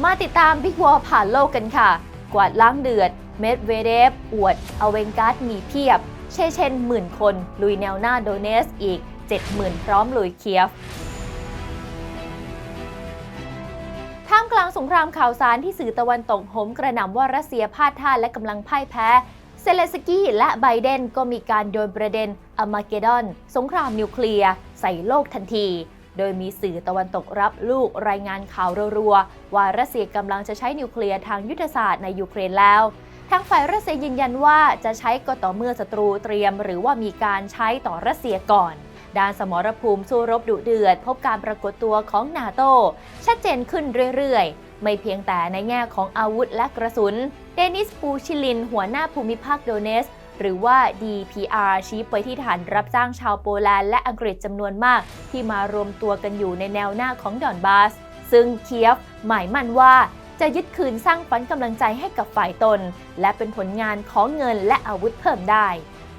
มาติดตามบิ๊กวอลผ่านโลกกันค่ะ กวาดล้างเดือด เมดเวเดฟ อวด อเวงการ์ดมีเพียบ เชเชนหมื่นคน ลุยแนวหน้าโดเนสอีก 70,000 พร้อมลุยเคียฟท่ามกลางสงครามข่าวสารที่สื่อตะวันตกโหมกระหน่ำว่ารัสเซียพลาดท่าและกำลังพ่ายแพ้ เซเลสกี้และไบเดนก็มีการโยนประเด็นอมาเกดอน สงครามนิวเคลียร์ ใส่โลกทันที โดยมีสื่อตะวันตกรับลูกรายงานข่าวรัวๆ ว่ารัสเซียกำลังจะใช้นิวเคลียร์ทางยุทธศาสตร์ในยูเครนแล้วทางฝ่ายรัสเซียยืนยันว่าจะใช้ก็ต่อเมื่อศัตรูเตรียม หรือว่ามีการใช้ต่อรัสเซียก่อนด้านสมรภูมิสู้รบดุเดือด พบการปรากฏตัวของนาโตชัดเจนขึ้นเรื่อยๆ ไม่เพียงแต่ในแง่ของอาวุธและกระสุน เดนิสปูชิลิน หัวหน้าภูมิภาคโดเนส หรือว่า DPR ชี้ไปที่ฐานรับจ้างชาวโปแลนด์และอังกฤษจำนวนมาก ที่มารวมตัวกันอยู่ในแนวหน้าของดอนบาส ซึ่งเคียฟหมายมั่นว่าจะยึดคืนสร้างฝันกำลังใจให้กับฝ่ายตน และเป็นผลงานของเงินและอาวุธเพิ่มได้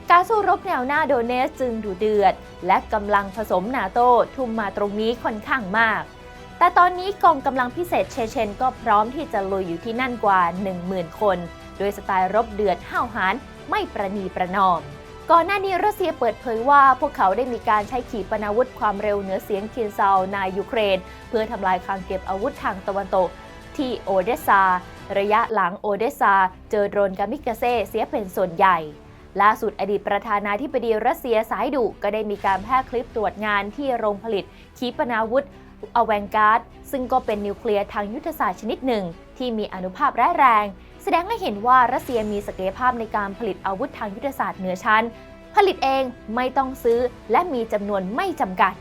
การสู้รบแนวหน้าโดเนสจึงดุเดือด และกำลังผสมนาโต้ทุ่มมาตรงนี้ค่อนข้างมาก แต่ตอนนี้กองกำลังพิเศษเชเชนก็พร้อมที่จะลุยอยู่ที่นั่นกว่า 10,000 คน โดยสไตล์รบเดือดห้าวหาญไม่ประนีประนอม ก่อนหน้านี้รัสเซียเปิดเผยว่าพวกเขาได้มีการใช้ขีปนาวุธความเร็วเหนือเสียงคินซาวในยูเครน เพื่อทำลายคลังเก็บอาวุธทางตะวันตกที่โอเดซา ระยะหลังโอเดซา เจอโดรนกามิกาเซ่เสียเป็นส่วนใหญ่ ล่าสุดอดีตประธานาธิบดีรัสเซียสายดุก็ได้มีการแพร่คลิปตรวจงานที่โรงผลิตขีปนาวุธอเวงการ์ดซึ่งก็เป็นนิวเคลียร์ทางยุทธศาสตร์ชนิดหนึ่ง ที่มีอนุภาพร้ายแรง แสดงให้เห็นว่ารัสเซียมีศักยภาพในการผลิตอาวุธทางยุทธศาสตร์เหนือชั้น ผลิตเองไม่ต้องซื้อและมีจำนวนไม่จำกัด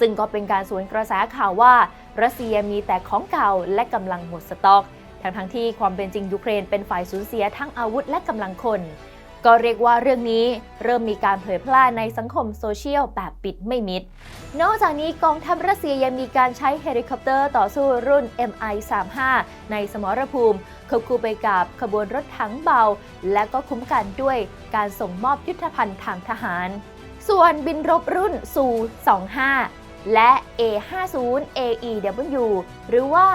ซึ่งก็เป็นการสวนกระแสข่าวว่า รัสเซียมีแต่ของเก่าและกำลังหมดสต็อก ทั้งทั้งที่ความเป็นจริงยูเครนเป็นฝ่ายสูญเสียทั้งอาวุธและกำลังคน ก็เรียกว่าเรื่องนี้เริ่มมีการเผยแพร่ในสังคมโซเชียลแบบปิดไม่มิด นอกจากนี้กองทัพรัสเซียยังมีการใช้เฮลิคอปเตอร์ต่อสู้รุ่น MI-35 ในสมรภูมิควบคู่ไปกับขบวนรถถังเบา และก็คุ้มกันด้วยการส่งมอบยุทธภัณฑ์ทางทหาร ส่วนบินรบรุ่นซู25 และ A50 AEW หรือว่า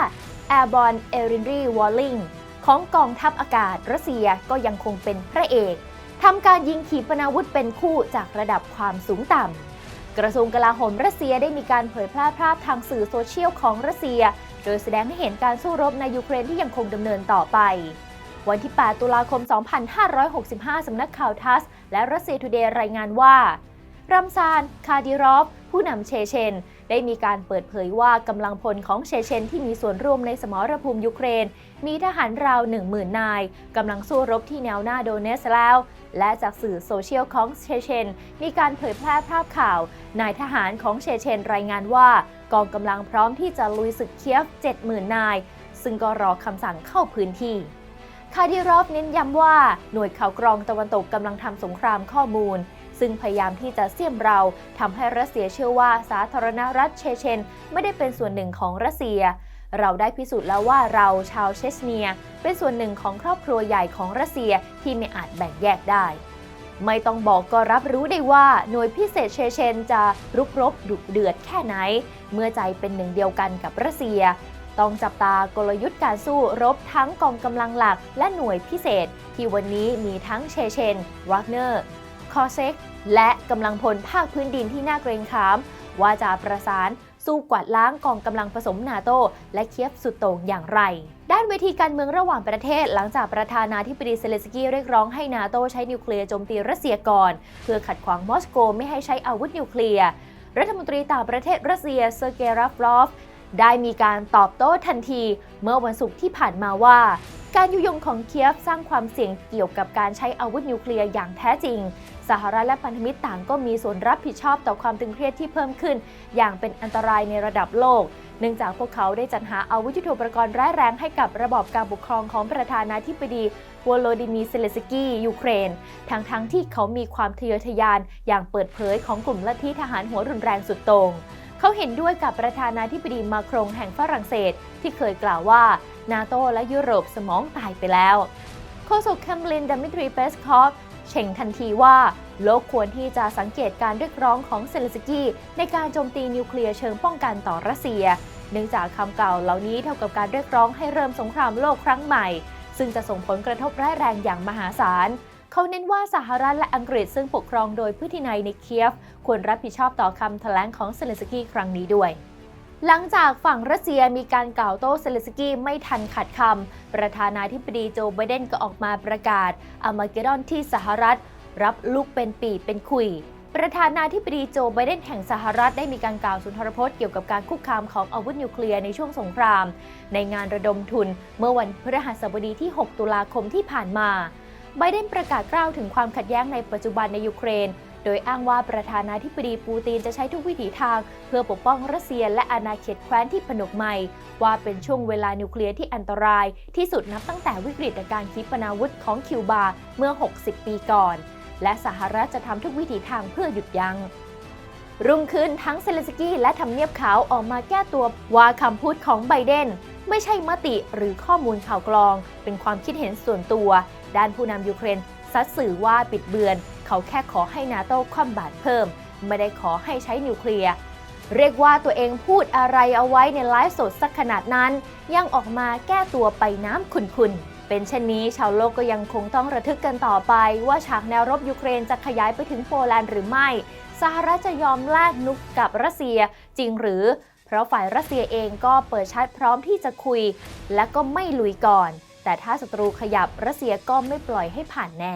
Airborne Airinry Walling ของกองทัพอากาศรัสเซียก็ยังคงเป็นพระเอก ทำการยิงขีปนาวุธเป็นคู่จากระดับความสูงต่ำ กระทรวงกลาโหมรัสเซียได้มีการเผยแพร่ภาพทางสื่อโซเชียลของรัสเซีย โดยแสดงให้เห็นการสู้รบในยูเครนที่ยังคงดำเนินต่อไป วันที่ 8 ตุลาคม 2565 สำนักข่าวทัส และรัสเซียทูเดย์รายงานว่ารัมซาน คาดิรอฟ ผู้นำเชเชน ได้มีการเปิดเผยว่ากำลังพลของเชเชนที่มีส่วนร่วมในสมรภูมิยูเครน มีทหารราว 10,000 นายกำลังสู้รบที่แนวหน้าโดเนสแล้ว และจากสื่อโซเชียลของเชเชน มีการเผยแพร่ภาพข่าว นายทหารของเชเชนรายงานว่ากองกำลังพร้อมที่จะลุยศึกเคียฟ 70,000 นาย ซึ่งก็รอคำสั่งเข้าพื้นที่คาดิรอฟเน้นย้ำว่าหน่วยข่าวกรองตะวันตกกำลังทำสงครามข้อมูล ซึ่งพยายามที่จะเสี่ยมเราทำให้รัสเซียเชื่อว่าสาธารณรัฐเชเชน ไม่ได้เป็นส่วนหนึ่งของรัสเซีย เราได้พิสูจน์แล้วว่าเราชาวเชชเนีย เป็นส่วนหนึ่งของครอบครัวใหญ่ของรัสเซียที่ไม่อาจแบ่งแยกได้ ไม่ต้องบอกก็รับรู้ได้ว่าหน่วยพิเศษเชเชนจะรุกรบดุเดือดแค่ไหน เมื่อใจเป็นหนึ่งเดียวกันกับรัสเซีย ต้องจับตากลยุทธ์การสู้รบทั้งกองกำลังหลักและหน่วยพิเศษ ที่วันนี้มีทั้งเชเชนวากเนอร์คอเซกและกำลังพลภาคพื้นดินที่น่าเกรงขาม ว่าจะประสาน สู้กวาดล้างกองกำลังผสมนาโตและเคียฟสุดโต่งอย่างไร ด้านเวทีการเมืองระหว่างประเทศ หลังจากประธานาธิบดีเซเลสกี้เรียกร้องให้นาโตใช้นิวเคลียร์โจมตีรัสเซียก่อน เพื่อขัดขวางมอสโกไม่ให้ใช้อาวุธนิวเคลียร์รัฐมนตรีต่างประเทศรัสเซียเซอร์เกย์ราฟลอฟได้มีการตอบโต้ทันที เมื่อวันศุกร์ที่ผ่านมาว่า การยุยงของเคียฟสร้างความเสี่ยงเกี่ยวกับการใช้อาวุธนิวเคลียร์อย่างแท้จริง สหรัฐและพันธมิตรต่างก็มีส่วนรับผิดชอบต่อความตึงเครียดที่เพิ่มขึ้น อย่างเป็นอันตรายในระดับโลก เนื่องจากพวกเขาได้จัดหาอาวุธยุทโธปกรณ์ร้ายแรงให้กับระบอบการปกครองของประธานาธิบดีวโลดิมีเซเลสกี้ยูเครนทั้งทั้งๆที่เขามีความทะเยอทะยานอย่างเปิดเผยของกลุ่มลัทธิทหารหัวรุนแรงสุดโต่งเขาเห็นด้วยกับประธานาธิบดีมาครงแห่งฝรั่งเศส ที่เคยกล่าวว่า นาโตและยุโรปสมองตายไปแล้วโฆษกเคมลินดมิทรีเปสคอฟเฉ่งทันทีว่า โลกควรที่จะสังเกตการเรียกร้องของเซเลสกี้ในการโจมตีนิวเคลียร์เชิงป้องกันต่อรัสเซีย เนื่องจากคำเก่าเหล่านี้เท่ากับการเรียกร้องให้เริ่มสงครามโลกครั้งใหม่ ซึ่งจะส่งผลกระทบร้ายแรงอย่างมหาศาลเขาเน้นว่าสหรัฐและอังกฤษซึ่งปกครองโดยผู้ที่นายในเคียฟ ควรรับผิดชอบต่อคำแถลงของเซเลนสกี้ครั้งนี้ด้วย หลังจากฝั่งรัสเซียมีการกล่าวโต้เซเลสกี้ไม่ทันขัดคำ ประธานาธิบดีโจไบเดนก็ออกมาประกาศอามาเกดอนที่สหรัฐ รับลูกเป็นปีเป็นคุย ประธานาธิบดีโจไบเดนแห่งสหรัฐได้มีการกล่าวสุนทรพจน์เกี่ยวกับการคุกคามของอาวุธนิวเคลียร์ในช่วงสงคราม ในงานระดมทุนเมื่อวันพฤหัสบดีที่ 6 ตุลาคมที่ผ่านมาไบเดนประกาศกล่าวถึงความขัดแย้งในปัจจุบันในยูเครน โดยอ้างว่าประธานาธิบดีปูตินจะใช้ทุกวิถีทาง เพื่อปกป้องรัสเซียและอาณาเขตแคว้นที่ผนวกใหม่ ว่าเป็นช่วงเวลานิวเคลียร์ที่อันตราย ที่สุดนับตั้งแต่วิกฤตการขีปนาวุธของคิวบาเมื่อ 60 ปีก่อน และสหรัฐจะทำทุกวิถีทางเพื่อหยุดยัง้งรุ่งขึ้นทั้งเซเลนสกี้และทำเนียบขาวออกมาแก้ตัวว่าคำพูดของไบเดนไม่ใช่มติหรือข้อมูลข่าวกรอง เป็นความคิดเห็นส่วนตัว ด้านผู้นำยูเครนซัดสื่อว่าปิดเบือน เขาแค่ขอให้นาโต้คว่ำบาตรเพิ่ม ไม่ได้ขอให้ใช้นิวเคลียร์เรียกว่าตัวเองพูดอะไรเอาไว้ในไลฟ์สดสักขนาดนั้น ยังออกมาแก้ตัวไปน้ำขุนๆ เป็นเช่นนี้ชาวโลกก็ยังคงต้องระทึกกันต่อไป ว่าฉากแนวรบยูเครนจะขยายไปถึงโปแลนด์หรือไม่สหรัฐจะยอมแลกนุกกับรัสเซียจริงหรือ เพราะฝ่ายรัสเซียเองก็เปิดชัดพร้อมที่จะคุย และก็ไม่ลุยก่อน แต่ถ้าศัตรูขยับรัสเซียก็ไม่ปล่อยให้ผ่านแน่